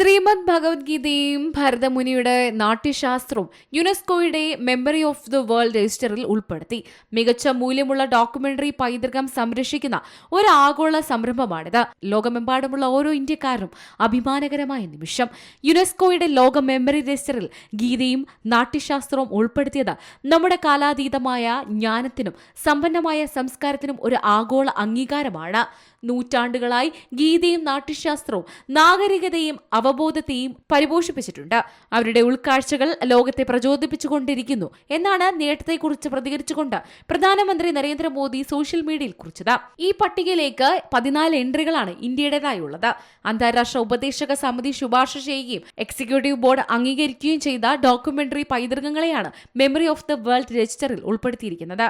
ശ്രീമദ് ഭഗവത്ഗീതയും ഭരതമുനിയുടെ നാട്യശാസ്ത്രവും യുനെസ്കോയുടെ memory of the world രജിസ്റ്ററിൽ ഉൾപ്പെടുത്തി. മികച്ച മൂല്യമുള്ള ഡോക്യുമെന്ററി പൈതൃകം സംരക്ഷിക്കുന്ന ഒരു ആഗോള സംരംഭമാണിത്. ലോകമെമ്പാടുമുള്ള ഓരോ ഇന്ത്യക്കാരനും അഭിമാനകരമായ നിമിഷം. യുനെസ്കോയുടെ ലോക മെമ്മറി രജിസ്റ്ററിൽ ഗീതയും നാട്യശാസ്ത്രവും ഉൾപ്പെടുത്തിയത് നമ്മുടെ കാലാതീതമായ ജ്ഞാനത്തിനും സമ്പന്നമായ സംസ്കാരത്തിനും ഒരു ആഗോള അംഗീകാരമാണ്. നൂറ്റാണ്ടുകളായി ഗീതയും നാട്യശാസ്ത്രവും നാഗരികതയും അവബോധത്തെയും പരിപോഷിപ്പിച്ചിട്ടുണ്ട്. അവരുടെ ഉൾക്കാഴ്ചകൾ ലോകത്തെ പ്രചോദിപ്പിച്ചുകൊണ്ടിരിക്കുന്നു എന്നാണ് നേട്ടത്തെക്കുറിച്ച് പ്രതികരിച്ചുകൊണ്ട് പ്രധാനമന്ത്രി നരേന്ദ്രമോദി സോഷ്യൽ മീഡിയയിൽ കുറിച്ചത്. ഈ പട്ടികയിലേക്ക് പതിനാല് എൻട്രികളാണ് ഇന്ത്യയുടേതായുള്ളത്. അന്താരാഷ്ട്ര ഉപദേശക സമിതി ശുപാർശ ചെയ്യുകയും എക്സിക്യൂട്ടീവ് ബോർഡ് അംഗീകരിക്കുകയും ചെയ്ത ഡോക്യുമെന്ററി പൈതൃകങ്ങളെയാണ് മെമ്മറി ഓഫ് ദ വേൾഡ് രജിസ്റ്ററിൽ ഉൾപ്പെടുത്തിയിരിക്കുന്നത്.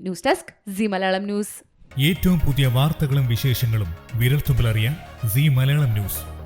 News desk C Malayalam news. ഏറ്റവും പുതിയ വാർത്തകളും വിശേഷങ്ങളും വിരൽത്തുമ്പിലറിയാൻ സി മലയാളം ന്യൂസ്.